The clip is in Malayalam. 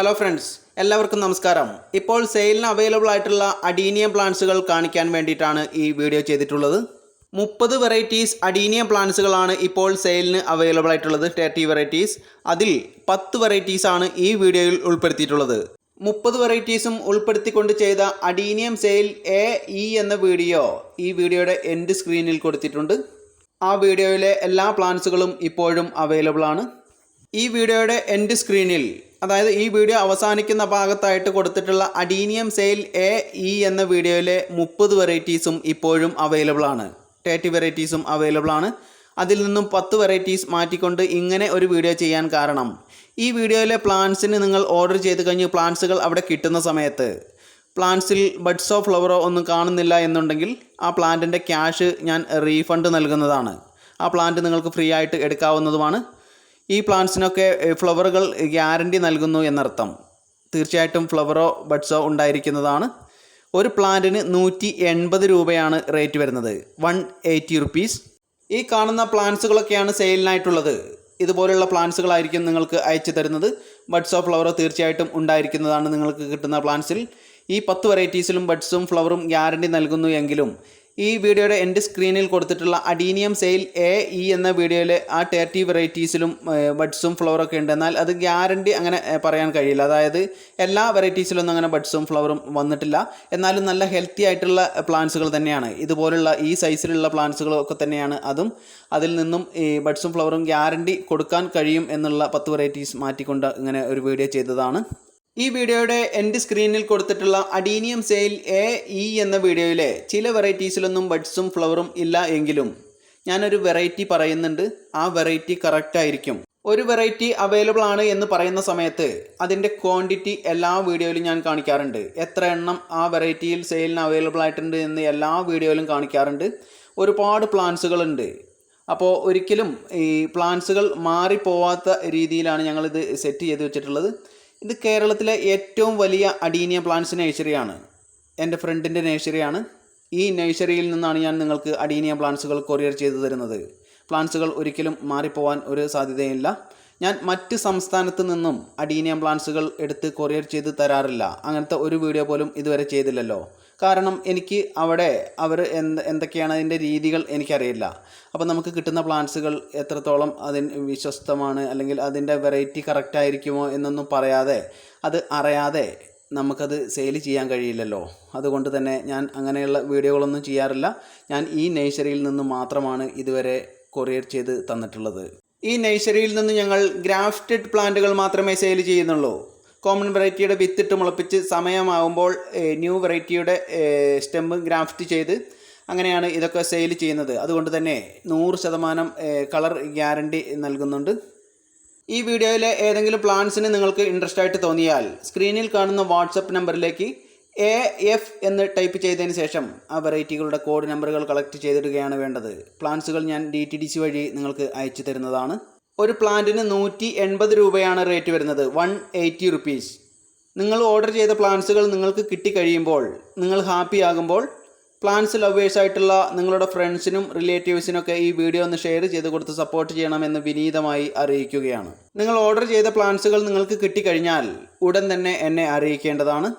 ഹലോ ഫ്രണ്ട്സ് എല്ലാവർക്കും നമസ്കാരം. ഇപ്പോൾ സെയിലിന് അവൈലബിൾ ആയിട്ടുള്ള അഡീനിയം പ്ലാന്റ്സുകൾ കാണിക്കാൻ വേണ്ടിയിട്ടാണ് ഈ വീഡിയോ ചെയ്തിട്ടുള്ളത്. മുപ്പത് വെറൈറ്റീസ് അഡീനിയം പ്ലാന്റ്സുകളാണ് ഇപ്പോൾ സെയിലിന് അവൈലബിൾ ആയിട്ടുള്ളത്. തേർട്ടി വെറൈറ്റീസ് അതിൽ പത്ത് വെറൈറ്റീസ് ആണ് ഈ വീഡിയോയിൽ ഉൾപ്പെടുത്തിയിട്ടുള്ളത്. മുപ്പത് വെറൈറ്റീസും ഉൾപ്പെടുത്തിക്കൊണ്ട് ചെയ്ത അഡീനിയം സെയിൽ എ ഇ എന്ന വീഡിയോ ഈ വീഡിയോയുടെ എൻഡ് സ്ക്രീനിൽ കൊടുത്തിട്ടുണ്ട്. ആ വീഡിയോയിലെ എല്ലാ പ്ലാന്റ്സുകളും ഇപ്പോഴും അവൈലബിൾ ആണ്. ഈ വീഡിയോയുടെ എൻഡ് സ്ക്രീനിൽ അതായത് ഈ വീഡിയോ അവസാനിക്കുന്ന ഭാഗത്തായിട്ട് കൊടുത്തിട്ടുള്ള അഡീനിയം സെയിൽ എ ഇ എന്ന വീഡിയോയിലെ മുപ്പത് വെറൈറ്റീസും ഇപ്പോഴും അവൈലബിൾ ആണ്. തേർട്ടി വെറൈറ്റീസും അവൈലബിൾ ആണ്. അതിൽ നിന്നും പത്ത് വെറൈറ്റീസ് മാറ്റിക്കൊണ്ട് ഇങ്ങനെ ഒരു വീഡിയോ ചെയ്യാൻ കാരണം. ഈ വീഡിയോയിലെ പ്ലാന്റ്സിന് നിങ്ങൾ ഓർഡർ ചെയ്ത് കഴിഞ്ഞ് പ്ലാന്റ്സുകൾ അവിടെ കിട്ടുന്ന സമയത്ത് പ്ലാന്റ്സിൽ ബഡ്സോ ഫ്ലവറോ ഒന്നും കാണുന്നില്ല എന്നുണ്ടെങ്കിൽ ആ പ്ലാന്റിന്റെ ക്യാഷ് ഞാൻ റീഫണ്ട് നൽകുന്നതാണ്. ആ പ്ലാന്റ് നിങ്ങൾക്ക് ഫ്രീ ആയിട്ട് എടുക്കാവുന്നതുമാണ്. ഈ പ്ലാന്റ്സിനൊക്കെ ഫ്ലവറുകൾ ഗ്യാരണ്ടി നൽകുന്നു എന്നർത്ഥം. തീർച്ചയായിട്ടും ഫ്ലവറോ ബഡ്സോ ഉണ്ടായിരിക്കുന്നതാണ്. ഒരു പ്ലാന്റിന് നൂറ്റി എൺപത് രൂപയാണ് റേറ്റ് വരുന്നത്. One eighty rupees. ഈ കാണുന്ന പ്ലാന്റ്സുകളൊക്കെയാണ് സെയിലിനായിട്ടുള്ളത്. ഇതുപോലുള്ള പ്ലാന്റ്സുകളായിരിക്കും നിങ്ങൾക്ക് അയച്ചു തരുന്നത്. ബഡ്സോ ഫ്ലവറോ തീർച്ചയായിട്ടും ഉണ്ടായിരിക്കുന്നതാണ് നിങ്ങൾക്ക് കിട്ടുന്ന പ്ലാന്റ്സിൽ. ഈ പത്ത് വെറൈറ്റീസിലും ബഡ്സും ഫ്ലവറും ഗ്യാരണ്ടി നൽകുന്നു എങ്കിലും ഈ വീഡിയോയുടെ എന്റെ സ്ക്രീനിൽ കൊടുത്തിട്ടുള്ള അഡീനിയം സെയിൽ എ ഇ എന്ന വീഡിയോയിൽ ആ തേർട്ടി വെറൈറ്റീസിലും ബഡ്സും ഫ്ലവറൊക്കെ ഉണ്ട്. എന്നാൽ അത് ഗ്യാരണ്ടി അങ്ങനെ പറയാൻ കഴിയില്ല. അതായത് എല്ലാ വെറൈറ്റീസിലൊന്നും അങ്ങനെ ബഡ്സും ഫ്ലവറും വന്നിട്ടില്ല. എന്നാലും നല്ല ഹെൽത്തി ആയിട്ടുള്ള പ്ലാന്റ്സുകൾ തന്നെയാണ്. ഇതുപോലുള്ള ഈ സൈസിലുള്ള പ്ലാന്റ്സുകളൊക്കെ തന്നെയാണ് അതും. അതിൽ നിന്നും ഈ ബഡ്സും ഫ്ലവറും ഗ്യാരണ്ടി കൊടുക്കാൻ കഴിയും എന്നുള്ള പത്ത് വെറൈറ്റീസ് മാറ്റിക്കൊണ്ട് ഇങ്ങനെ ഒരു വീഡിയോ ചെയ്തതാണ്. ഈ വീഡിയോയുടെ എന്റെ സ്ക്രീനിൽ കൊടുത്തിട്ടുള്ള അഡീനിയം സെയിൽ എ ഇ എന്ന വീഡിയോയിലെ ചില വെറൈറ്റീസിലൊന്നും ബഡ്സും ഫ്ലവറും ഇല്ല എങ്കിലും ഞാനൊരു വെറൈറ്റി പറയുന്നുണ്ട്. ആ വെറൈറ്റി കറക്റ്റായിരിക്കും ഒരു വെറൈറ്റി അവൈലബിൾ ആണ് എന്ന് പറയുന്ന സമയത്ത് അതിന്റെ ക്വാണ്ടിറ്റി എല്ലാ വീഡിയോയിലും ഞാൻ കാണിക്കാറുണ്ട്. എത്ര എണ്ണം ആ വെറൈറ്റിയിൽ സെയിലിന് അവൈലബിൾ ആയിട്ടുണ്ട് എന്ന് എല്ലാ വീഡിയോയിലും കാണിക്കാറുണ്ട്. ഒരുപാട് പ്ലാൻസുകളുണ്ട് അപ്പോൾ ഒരിക്കലും ഈ പ്ലാൻസുകൾ മാറിപ്പോവാത്ത രീതിയിലാണ് ഞങ്ങളിത് സെറ്റ് ചെയ്ത് വെച്ചിട്ടുള്ളത്. ഇത് കേരളത്തിലെ ഏറ്റവും വലിയ അഡീനിയ പ്ലാന്റ്സ് നേഴ്സറിയാണ് എന്റെ ഫ്രണ്ടിന്റെ നേഴ്സറിയാണ് ഈ നേഴ്സറിയിൽ നിന്നാണ് ഞാൻ നിങ്ങൾക്ക് അഡീനിയ പ്ലാന്റ്സുകൾ കൊറിയർ ചെയ്തു തരുന്നത്. പ്ലാന്റ്സുകൾ ഒരിക്കലും മാറിപ്പോവാൻ ഒരു സാധ്യതയില്ല. ഞാൻ മറ്റ് സംസ്ഥാനത്ത് നിന്നും അഡീനിയ പ്ലാന്റ്സുകൾ എടുത്ത് കൊറിയർ ചെയ്ത് തരാറില്ല. അങ്ങനത്തെ ഒരു വീഡിയോ പോലും ഇതുവരെ ചെയ്തില്ലല്ലോ. കാരണം എനിക്ക് അവിടെ അവർ എന്ത് എന്തൊക്കെയാണ് അതിന്റെ രീതികൾ എനിക്കറിയില്ല. അപ്പോൾ നമുക്ക് കിട്ടുന്ന പ്ലാന്റ്സുകൾ എത്രത്തോളം അതിന് വിശ്വസ്തമാണ് അല്ലെങ്കിൽ അതിന്റെ വെറൈറ്റി കറക്റ്റ് ആയിരിക്കുമോ എന്നൊന്നും പറയാതെ അത് അറിയാതെ നമുക്കത് സെയിൽ ചെയ്യാൻ കഴിയില്ലല്ലോ. അതുകൊണ്ട് തന്നെ ഞാൻ അങ്ങനെയുള്ള വീഡിയോകളൊന്നും ചെയ്യാറില്ല. ഞാൻ ഈ നേഴ്സറിയിൽ നിന്ന് മാത്രമാണ് ഇതുവരെ കൊറിയർ ചെയ്ത് തന്നിട്ടുള്ളത്. ഈ നേഴ്സറിയിൽ നിന്ന് ഞങ്ങൾ ഗ്രാഫ്റ്റഡ് പ്ലാന്റുകൾ മാത്രമേ സെയിൽ ചെയ്യുന്നുള്ളൂ. കോമൺ വെറൈറ്റിയുടെ വിത്തിട്ട് മുളപ്പിച്ച് സമയമാകുമ്പോൾ ന്യൂ വെറൈറ്റിയുടെ സ്റ്റെമ്പ് ഗ്രാഫ്റ്റ് ചെയ്ത് അങ്ങനെയാണ് ഇതൊക്കെ സെയിൽ ചെയ്യുന്നത്. അതുകൊണ്ട് തന്നെ നൂറ് ശതമാനം കളർ ഗ്യാരണ്ടി നൽകുന്നുണ്ട്. ഈ വീഡിയോയിലെ ഏതെങ്കിലും പ്ലാൻസിന് നിങ്ങൾക്ക് ഇൻട്രസ്റ്റ് ആയിട്ട് തോന്നിയാൽ സ്ക്രീനിൽ കാണുന്ന വാട്സപ്പ് നമ്പറിലേക്ക് എ എഫ് എന്ന് ടൈപ്പ് ചെയ്തതിന് ശേഷം ആ വെറൈറ്റികളുടെ കോഡ് നമ്പറുകൾ കളക്ട് ചെയ്തിടുകയാണ് വേണ്ടത്. പ്ലാൻസുകൾ ഞാൻ ഡി ടി ഡി സി വഴി നിങ്ങൾക്ക് അയച്ചു തരുന്നതാണ്. ഒരു പ്ലാന്റിന് നൂറ്റി എൺപത് രൂപയാണ് റേറ്റ് വരുന്നത്. One eighty rupees. നിങ്ങൾ ഓർഡർ ചെയ്ത പ്ലാൻസുകൾ നിങ്ങൾക്ക് കിട്ടിക്കഴിയുമ്പോൾ നിങ്ങൾ ഹാപ്പി ആകുമ്പോൾ പ്ലാൻസ് ലവേഴ്സ് ആയിട്ടുള്ള നിങ്ങളുടെ ഫ്രണ്ട്സിനും റിലേറ്റീവ്സിനൊക്കെ ഈ വീഡിയോ ഒന്ന് ഷെയർ ചെയ്ത് കൊടുത്ത് സപ്പോർട്ട് ചെയ്യണമെന്ന് വിനീതമായി അറിയിക്കുകയാണ്. നിങ്ങൾ ഓർഡർ ചെയ്ത പ്ലാൻസുകൾ നിങ്ങൾക്ക് കിട്ടിക്കഴിഞ്ഞാൽ ഉടൻ തന്നെ എന്നെ അറിയിക്കേണ്ടതാണ്.